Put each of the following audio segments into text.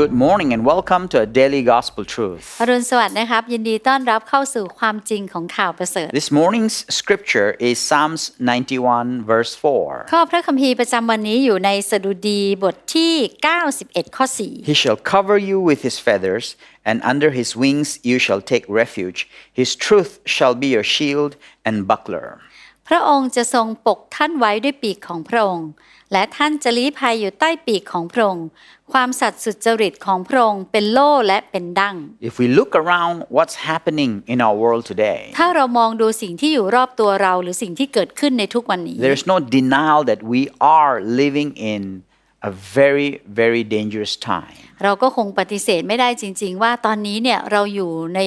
Good morning and welcome to a daily gospel truth. อรุณสวัสดิ์นะครับ ยินดีต้อนรับเข้าสู่ความจริงของข่าวประเสริฐ This morning's scripture is Psalms 91, verse 4. ข้อพระคัมภีร์ประจำวันนี้อยู่ในสดุดีบทที่ 91 ข้อ He shall cover you with his feathers, and under his wings you shall take refuge. His truth shall be your shield and buckler. 4พระองค์จะทรงปกท่านไว้ด้วยปีกของพระองค์ และท่านจะลี้ภัยอยู่ใต้ปีกของพระองค์ ความสัตย์สุจริตของพระองค์เป็นโล่และเป็นดั้ง If we look around what's happening in our world today, ถ้าเรามองดูสิ่งที่อยู่รอบตัวเราหรือสิ่งที่เกิดขึ้นในทุกวันนี้ there's no denial that we are living in a very, very dangerous time. เราก็คงปฏิเสธไม่ได้จริง ๆ ว่าตอนนี้เนี่ยเราอยู่ใน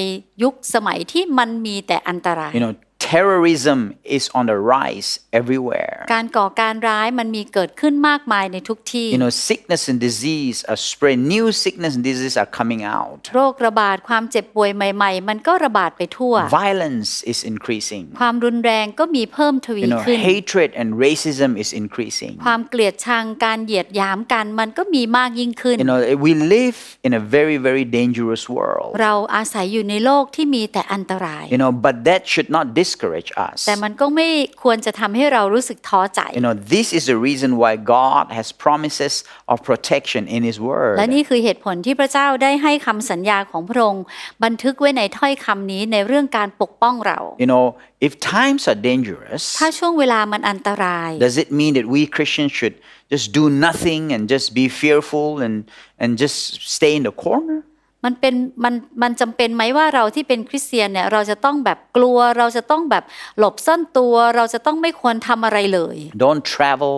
ยุคสมัยที่มันมีแต่อันตราย You know, terrorism is on the rise everywhere. การก่อการร้ายมันมีเกิดขึ้นมากมายในทุกที่ You know, sickness and disease are spread. New sickness and disease are coming out. โรคระบาดความเจ็บป่วยใหม่ ๆ มันก็ระบาดไปทั่ว Violence is increasing. ความรุนแรงก็มีเพิ่มทวี You know, ขึ้น hatred and racism is increasing. ความเกลียดชังการเหยียดหยามกันมันก็มีมากยิ่งขึ้น You know, we live in a very, very dangerous world. เราอาศัยอยู่ในโลกที่มีแต่อันตราย You know, but that should not discourage us. แต่มันก็ไม่ควรจะทำให้เรารู้สึกท้อใจ You know, this is the reason why God has promises of protection in His Word. และนี่คือเหตุผลที่พระเจ้าได้ให้คำสัญญาของพระองค์บันทึกไว้ในถ้อยคำนี้ในเรื่องการปกป้องเรา You know, if times are dangerous, ถ้าช่วงเวลามันอันตราย does it mean that we Christians should just do nothing and just be fearful and, and just stay in the corner? มันเป็นมันมันจำเป็นไหมว่าเราที่เป็นคริสเตียนเนี่ยเราจะต้องแบบกลัวเราจะต้องแบบหลบซ่อนตัว เราจะต้องไม่ควรทำอะไรเลย Don't travel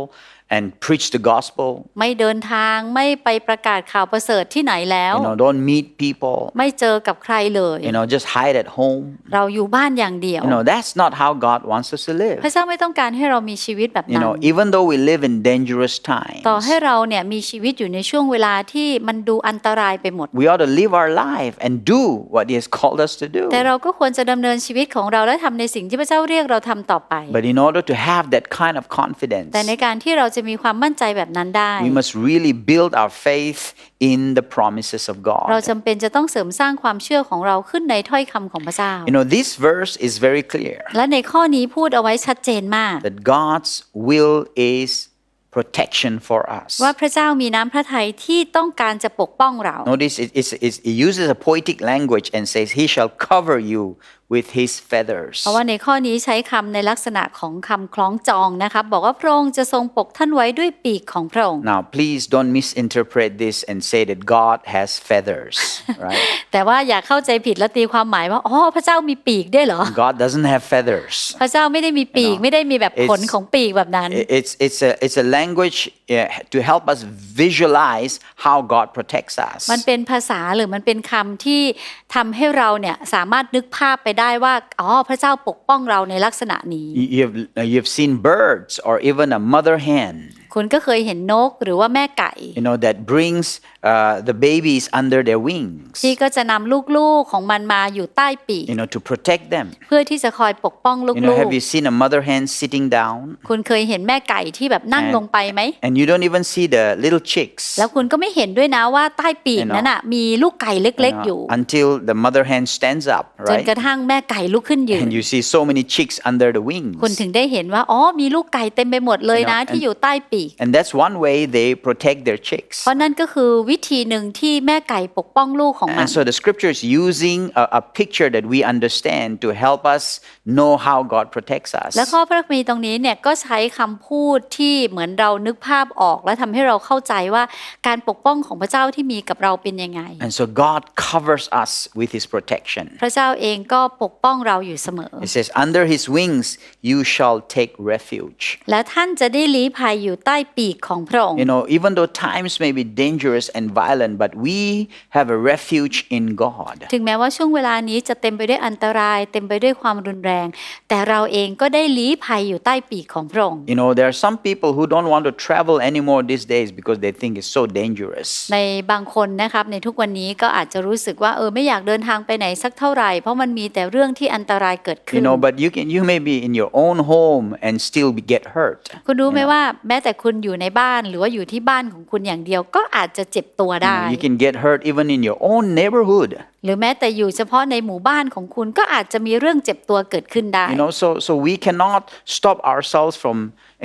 and preach the gospel. ไม่เดินทางไม่ไปประกาศข่าวประเสริฐที่ไหนแล้ว You know, don't meet people. ไม่เจอกับใครเลย You know, just hide at home. เราอยู่บ้านอย่างเดียว You know, that's not how God wants us to พระ live. เจ้าไม่ต้องการให้เรามีชีวิตแบบ You นั้น know, even though we live in dangerous ต่อ times, ให้เราเนี่ยมีชีวิตอยู่ในช่วงเวลาที่มันดูอันตรายไปหมด we ought to live our life and do what He has called us to do. แต่เราก็ควรจะดำเนินชีวิตของเราและทำในสิ่งที่พระเจ้าเรียกเราทำต่อไป But in order to have that kind of confidence, แต่ในการที่เราจะมีความมั่นใจแบบนั้นได้ we must really build our faith in the promises of เรา God. จำเป็นจะต้องเสริมสร้างความเชื่อของเราขึ้นในถ้อยคำของพระเจ้า You know, this verse is very clear และในข้อนี้พูดเอาไว้ชัดเจนมาก that God's will is protection for us. ว่าพระเจ้ามีน้ำพระทัยที่ต้องการจะปกป้องเรา Notice it, it's, it's, it uses a poetic language and says, He shall cover you with His feathers. เพราะว่าในข้อนี้ใช้คำในลักษณะของคำคล้องจองนะครับบอกว่าพระองค์จะทรงปกท่านไว้ด้วยปีกของพระองค์ Now, please don't misinterpret this and say that God has feathers, right? แต่ว่าอย่าเข้าใจผิดและตีความหมายว่าอ๋อพระเจ้ามีปีกด้วยเหรอ God doesn't have feathers. พระเจ้าไม่ได้มีปีกไม่ได้มีแบบขน It's- ของปีกแบบนั้น I- It's, it's, a, it's a language uh, to help us visualize how God protects us. มันเป็นภาษาหรือมันเป็นคำที่ทำให้เราเนี่ยสามารถนึกภาพไปได้ว่าอ๋อพระเจ้าปกป้องเราในลักษณะนี้ You- You've, you've seen birds or even a mother hen, คุณก็เคยเห็นนกหรือว่าแม่ไก่ you know, that brings uh, the babies under their wings, ที่ก็จะนำลูกๆของมันมาอยู่ใต้ปีก you know, to protect them. เพื่อที่จะคอยปกป้อง You ลู know, ก have you seen a mother hen sitting down? ๆคุณเคยเห็นแม่ไก่ที่แบบนั่ง And- ลงไปไหม And you don't even see the little chicks แล้วคุณก็ไม่เห็นด้วยนะว่าใต้ปีก You know นั้นอะมีลูกไก่เล็ก you ๆ know, อยู่ until the mother hen stands up, จน right? กระทั่งแม่ไก่ลุกขึ้นยืน And you see so many chicks under the wings. คุณถึงได้เห็นว่าอ๋อมีลูกไก่เต็มไปหมดเลยนะ You know, ที่ and- อยู่ใต้ปีAnd that's one way they protect their chicks. เพราะนั่นก็คือวิธีหนึ่งที่แม่ไก่ปกป้องลูกของมัน And so the scripture is using a, a picture that we understand to help us know how God protects us. และข้อพระคัมภีร์ตรงนี้เนี่ยก็ใช้คำพูดที่เหมือนเรานึกภาพออก และทำให้เราเข้าใจว่าการปกป้องของพระเจ้าที่มีกับเราเป็นยังไง And so God covers us with his protection. พระเจ้าเองก็ปกป้องเราอยู่เสมอ It says, Under his wings you shall take refuge. และท่านจะได้ลี้ภัยอยู่ใต้ ้ปีกของพระองค์ You know, even though times may be dangerous and violent, but we have a refuge in God. ถึงแม้ว่าช่วงเวลานี้จะเต็มไปด้วยอันตราย เต็มไปด้วยความรุนแรง แต่เราเองก็ได้ลี้ภัยอยู่ใต้ปีกของพระองค์ You know, there are some people who don't want to travel anymore these days because they think it's so dangerous. ในบางคนนะครับในทุกวันนี้ก็อาจจะรู้สึกว่าเออไม่อยากเดินทางไปไหนสักเท่าไหร่ เพราะมันมีแต่เรื่องที่อันตรายเกิดขึ้ You น know, but you can you may be in your own home and still be, get hurt. คุณรู้ไหมว่าแม้แต่คุณอยู่ในบ้านหรือว่าอยู่ที่บ้านของคุณอย่างเดียวก็อาจจะเจ็บตัว You ได้ know, you can get hurt even in your own neighborhood. หรือแม้แต่อยู่เฉพาะในหมู่บ้านของคุณก็อาจจะมีเรื่องเจ็บตัวเกิดขึ้นได้ You know, so so we cannot stop ourselves from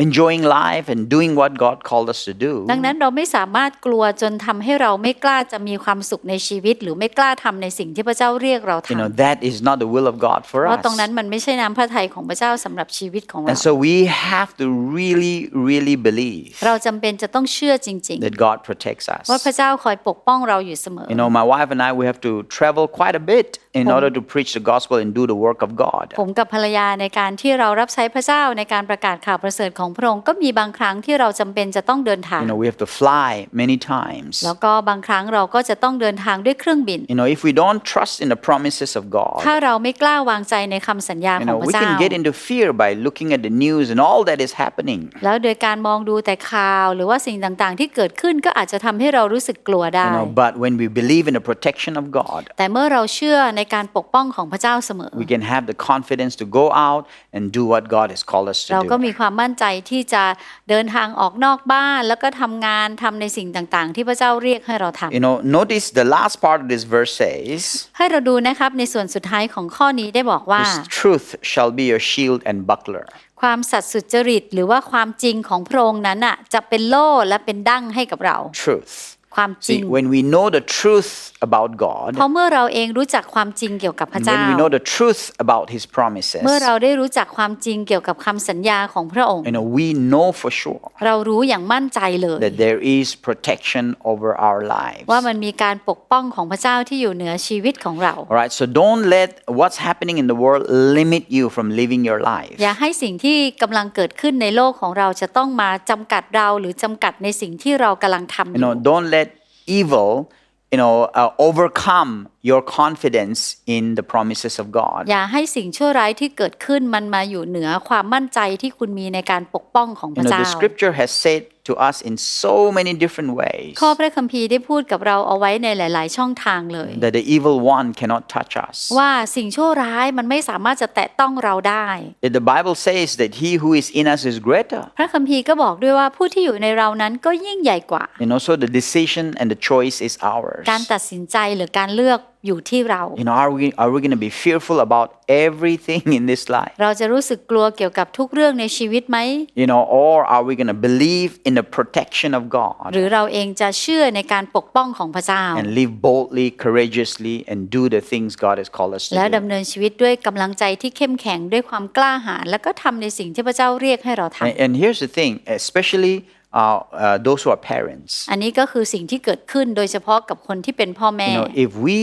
enjoying life and doing what God called us to do. ดังนั้นเราไม่สามารถกลัวจนทำให้เราไม่กล้าจะมีความสุขในชีวิต หรือไม่กล้าทำในสิ่งที่พระเจ้าเรียกเรา You know, ทำ that is not the will of God for เพราะ us. ตรงนั้นมันไม่ใช่น้ำพระทัยของพระเจ้าสำหรับชีวิตของเรา And so we have to really, really believe เราจำเป็นจะต้องเชื่อจริง that God protects ๆว่าพระ us. เจ้าคอยปกป้องเราอยู่เสมอ You know, my wife and I, we have to travel quite a bit in order to preach the gospel and do the work of God. ผมกับภรรยาในการที่เรารับใช้พระเจ้าในการประกาศข่าวประเสริฐของพระองค์ก็มีบางครั้งที่เราจำเป็นจะต้องเดินทาง You know, we have to fly many times. แล้วก็บางครั้งเราก็จะต้องเดินทางด้วยเครื่องบิน You know, if we don't trust in the promises of God, ถ้าเราไม่กล้าวางใจในคำสัญญา you ของ know, พระ we เจ้า can get into fear by looking at the news and all that is happening. แล้วโดยการมองดูแต่ข่าว หรือว่าสิ่งต่างๆ ที่เกิดขึ้นก็อาจจะทำให้เรารู้สึกกลัวได้ You know, but when we believe in the protection of God, แต่เมื่อเราเชื่อในการปกป้องของพระเจ้าเสมอ we can have the confidence to go out and do what God has called us เรา to ก็ do. มีความมั่นใจที่จะเดินทางออกนอกบ้านแล้วก็ทำงานทำในสิ่งต่างๆ ที่พระเจ้าเรียกให้เราทำ You know, notice the last part of this verse says, ให้เราดูนะครับในส่วนสุดท้ายของข้อนี้ได้บอกว่า His truth shall be your shield and buckler. ความสัตย์สุจริตหรือว่าความจริงของพระองค์นั้นน่ะจะเป็นโล่และเป็นดั้งให้กับเรา Truth. ความจริง See, when we know the truth about God, เพราะเมื่อเราเองรู้จักความจริงเกี่ยวกับพระ and เจ้า when we know the truth about His promises, เมื่อเราได้รู้จักความจริงเกี่ยวกับคำสัญญาของพระองค์ you know, we know for sure เรารู้อย่างมั่นใจเลย that there is protection over our lives. ว่ามันมีการปกป้องของพระเจ้าที่อยู่เหนือชีวิตของเรา All right, so don't let what's happening in the world limit you from living your life. อย่าให้สิ่งที่กำลังเกิดขึ้นในโลกของเราจะต้องมาจำกัดเราหรือจำกัดในสิ่งที่เรากำลังทำอ You ยู่ know, don't let evil, you know, uh, overcome your confidence in the promises of God. อย่าให้สิ่งชั่วร้ายที่เกิดขึ้นมันมาอยู่เหนือความมั่นใจที่คุณมีในการปกป้องของพ You ระ know, เจ้า the scripture has said to us in so many different ways ข้อพระคัมภีร์ได้พูดกับเราเอาไว้ในหลาย ๆ ช่องทางเลย that the evil one cannot touch us. ว่าสิ่งชั่วร้ายมันไม่สามารถจะแตะต้องเราได้ That the Bible says that he who is in us is greater. พระคัมภีร์ก็บอกด้วยว่าผู้ที่อยู่ในเรานั้นก็ยิ่งใหญ่กว่า You know, so the decision and the choice is ours. การตัดสินใจหรือการเลือก อยู่ที่เรา You know, are we are we going to be fearful about everything in this life? เราจะรู้สึกกลัวเกี่ยวกับทุกเรื่องในชีวิตไหม You know, or are we going to believe in the protection of God หรือเราเองจะเชื่อในการปกป้องของพระเจ้า and live boldly, courageously, and do the things God has called us และ to do? ดำเนินชีวิตด้วยกำลังใจที่เข้มแข็งด้วยความกล้าหาญแล้วก็ทำในสิ่งที่พระเจ้าเรียกให้เราทำ And, and here's the thing, especially uh, uh, those who are parents. อันนี้ก็คือสิ่งที่เกิดขึ้นโดยเฉพาะกับคนที่เป็นพ่อแม่ You know, if we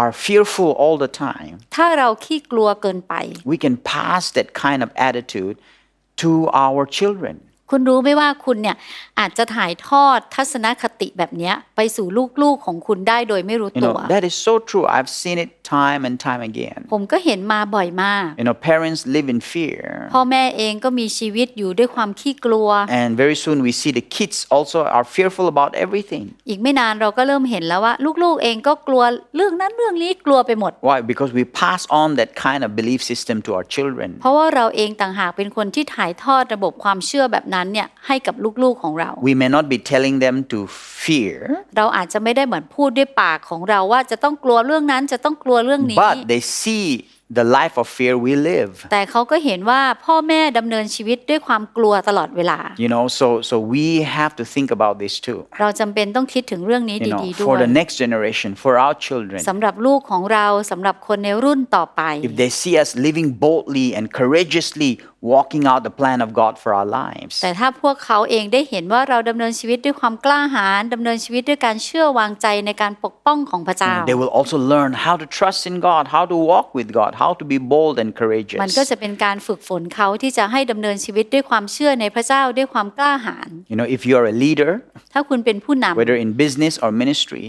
are fearful all the time, ถ้าเราขี้กลัวเกินไป we can pass that kind of attitude to our children. คุณรู้ไหมว่าคุณเนี่ยอาจจะถ่ายทอดทัศนคติแบบเนี้ยไปสู่ลูกๆของคุณได้โดยไม่รู้ You ตัว know, that is so true. I've seen it time and time again. ผมก็เห็นมาบ่อยมาก You know, parents live in fear. พ่อแม่เองก็มีชีวิตอยู่ด้วยความขี้กลัว And very soon we see the kids also are fearful about everything. อีกไม่นานเราก็เริ่มเห็นแล้วว่า ลูกๆเองก็กลัวเรื่องนั้นเรื่องนี้กลัวไปหมด Why? Because we pass on that kind of belief system to our children. เพราะว่าเราเองต่างหากเป็นคนที่ถ่ายทอดระบบความเชื่อแบบนั้นเนี่ยให้กับลูกๆของเรา We may not be telling them to fear, เราอาจจะไม่ได้เหมือนพูดด้วยปากของเราว่าจะต้องกลัวเรื่องนั้นจะต้องกลัเรื่องนี้ but they see the life of fear we live. แต่เขาก็เห็นว่าพ่อแม่ดำเนินชีวิตด้วยความกลัวตลอดเวลา You know, so so we have to think about this too. เราจำเป็นต้องคิดถึงเรื่องนี้ You know, ดีๆด้ว for ย the next generation, for our children. สำหรับลูกของเราสำหรับคนในรุ่นต่อไป If they see us living boldly and courageously walking out the plan of God for our lives, แต่ถ้าพวกเขาเองได้เห็นว่าเราดำเนินชีวิตด้วยความกล้าหาญดำเนินชีวิตด้วยการเชื่อวางใจในการปกป้องของพระเจ้า they will also learn how to trust in God, how to walk with God, how to be bold and มันก็ courageous. จะเป็นการฝึกฝนเขาที่จะให้ดำเนินชีวิตด้วยความเชื่อในพระเจ้าด้วยความกล้าหาญ You know, if you are a leader, ถ้าคุณเป็นผู้นำ whether in business or ministry,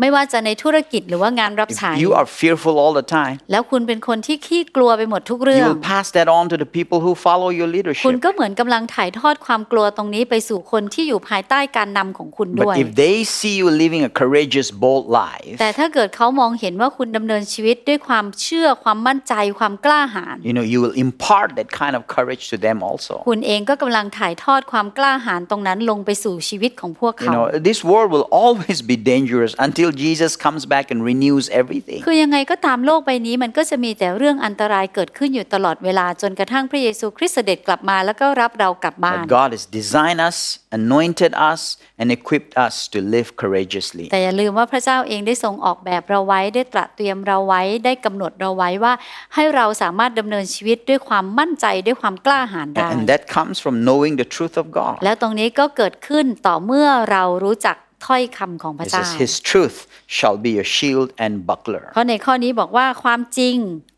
ไม่ว่าจะในธุรกิจหรือว่างานรับ if ใช้ you are fearful all the time, แล้วคุณเป็นคนที่ขี้กลัวไปหมดทุก you เรื่อง will pass that on to the people who who follow your คุณ leadership. ก็เหมือนกำลังถ่ายทอดความกลัวตรงนี้ไปสู่คนที่อยู่ภายใต้การนำของคุณด้วย But if they see you living a courageous, bold life, แต่ถ้าเกิดเขามองเห็นว่าคุณดำเนินชีวิตด้วยความเชื่อความมั่นใจความกล้าหาญ you know, you will impart that kind of courage to them also. คุณเองก็กำลังถ่ายทอดความกล้าหาญตรงนั้นลงไปสู่ชีวิตของพวก You เขา know, this world will always be dangerous until Jesus comes back and renews everything. คือยังไงก็ตามโลกใบนี้มันก็จะมีแต่เรื่องอันตรายเกิดขึ้นอยู่ตลอดเวลาจนกระทั่งพระเยซูคริสต์เสด็จกลับมาแล้วก็รับเรากลับบ้าน But God has designed us, anointed us, and equipped us to live courageously. แต่อย่าลืมว่าพระเจ้าเองได้ทรงออกแบบเราไว้ได้ตระเตรียมเราไว้ได้กำหนดเราไว้ว่า ให้เราสามารถดำเนินชีวิตด้วยความมั่นใจด้วยความกล้าหาญได้ And that comes from knowing the truth of God. แล้วตรงนี้ก็เกิดขึ้นต่อเมื่อเรารู้จักถ้อยคำของพระ It เจ้า says, His truth shall be your shield and buckler. เพราะในข้อนี้บอกว่าความจริง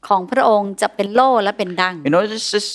ของพระองค์จะเป็นโล่และเป็นดัง You know, this is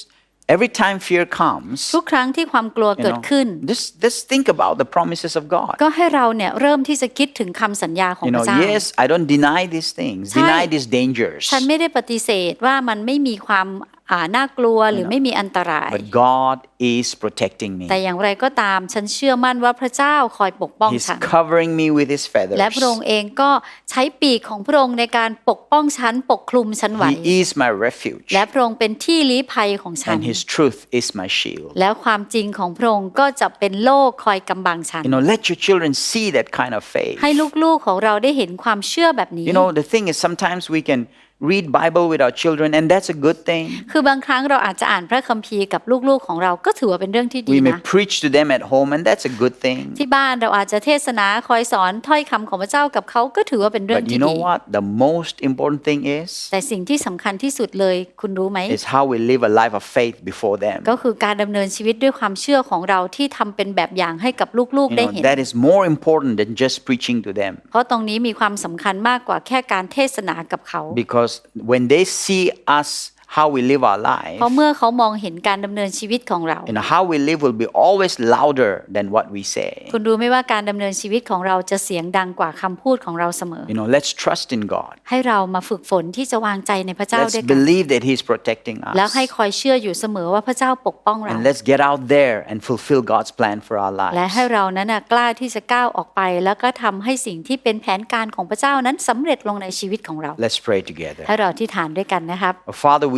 every time fear comes, ทุกครั้งที่ความกลัว you เกิด know, ขึ้น just, just think about the promises of God. ก็ให้เราเนี่ยเริ่มที่จะคิดถึงคำสัญญาของ You พ know, ระเจ้า yes, I don't deny these things, ใช่ deny these dangers. ฉันไม่ได้ปฏิเสธว่ามันไม่มีความอ่า น่ากลัวหรือไม่มีอันตราย But God is protecting me. แต่อย่างไรก็ตามฉันเชื่อมั่นว่าพระเจ้าคอยปกป้อง He's ฉัน covering me with His feathers. และพระองค์เองก็ใช้ปีกของพระองค์ในการปกป้องฉันปกคลุมฉันไว้ He is my refuge, และพระองค์เป็นที่ลี้ภัยของฉัน and His truth is my shield. แล้วความจริงของพระองค์ก็จะเป็นโล่คอยกำบังฉัน You know, let your children see that kind of faith. ให้ลูกๆของเราได้เห็นความเชื่อแบบนี้ You know, the thing is, sometimes we can read Bible with our children, and that's a good thing. คือบางครั้งเราอาจจะอ่านพระคัมภีร์กับลูกๆของเราก็ถือว่าเป็นเรื่องที่ดี We may นะ preach to them at home, and that's a good thing. ที่บ้านเราอาจจะเทศนาคอยสอนถ้อยคำของพระเจ้ากับเขาก็ถือว่าเป็นเรื่อง But ที่ you ดี know what? The most important thing is แต่สิ่งที่สำคัญที่สุดเลยคุณรู้ไหม is how we live a life of faith before them. ก็คือการดำเนินชีวิตด้วยความเชื่อของเราที่ทำเป็นแบบอย่างให้กับลูก You ๆได้ know, เห็น that is more important than just preaching to them. เพราะตรงนี้มีความสำคัญมากกว่าแค่การเทศนากับเขา Because when they see us, how we live our life, เพราะเมื่อเขามองเห็นการดำเนินชีวิตของเรา you know, how we live will be always louder than what we say. คุณรู้ไหมว่าการดำเนินชีวิตของเราจะเสียงดังกว่าคำพูดของเราเสมอ You know, let's trust in God. ให้เรามาฝึกฝนที่จะวางใจในพระเจ้า Let's ด้วยกัน believe that He's protecting แล้ว us. ให้คอยเชื่ออยู่เสมอว่าพระเจ้าปกป้องเรา And let's get out there and fulfill God's plan for our และ lives. ให้เรานั้นนะกล้าที่จะก้าวออกไป แล้วก็ทำให้สิ่งที่เป็นแผนการของพระเจ้านั้นสำเร็จลงในชีวิตของเรา Let's pray together. ให้เราที่ฐานด้วยกันนะครับ Father, we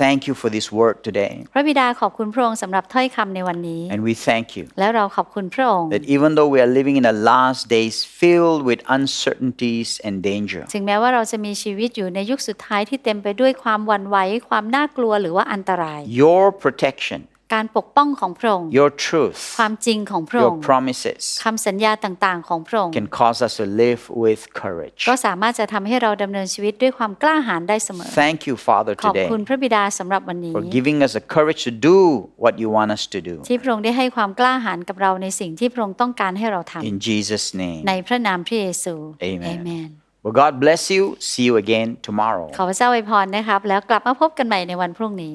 thank you for this word today. พระบิดาขอบคุณพระองค์สำหรับถ้อยคำในวันนี้ And we thank you และเราขอบคุณพระองค์ that even though we are living in the last days filled with uncertainties and danger, ถึงแม้ว่าเราจะมีชีวิตอยู่ในยุคสุดท้ายที่เต็มไปด้วยความหวั่นไหวความน่ากลัวหรือว่าอันตราย your protection, การปกป้องของพระองค์ your truth, ความจริงของพระอ your งค์ promises คำสัญญาต่างๆ ของพระองค์ can cause us to live with courage. ก็สามารถจะทำให้เราดำเนินชีวิตด้วยความกล้าหาญได้เสมอ Thank you, Father, ขอบ today คุณพระบิดาสำหรับวันนี้ for giving us the courage to do what you want us to do. ที่พระองค์ได้ให้ความกล้าหาญกับเราในสิ่งที่พระองค์ต้องการให้เราท In Jesus' name. ำในพระนามพระเยซู Amen. Amen Well, God bless you. See you again tomorrow. ขอพระเจ้าอวยพรนะครับ แล้วกลับมาพบกันใหม่ในวันพรุ่งนี้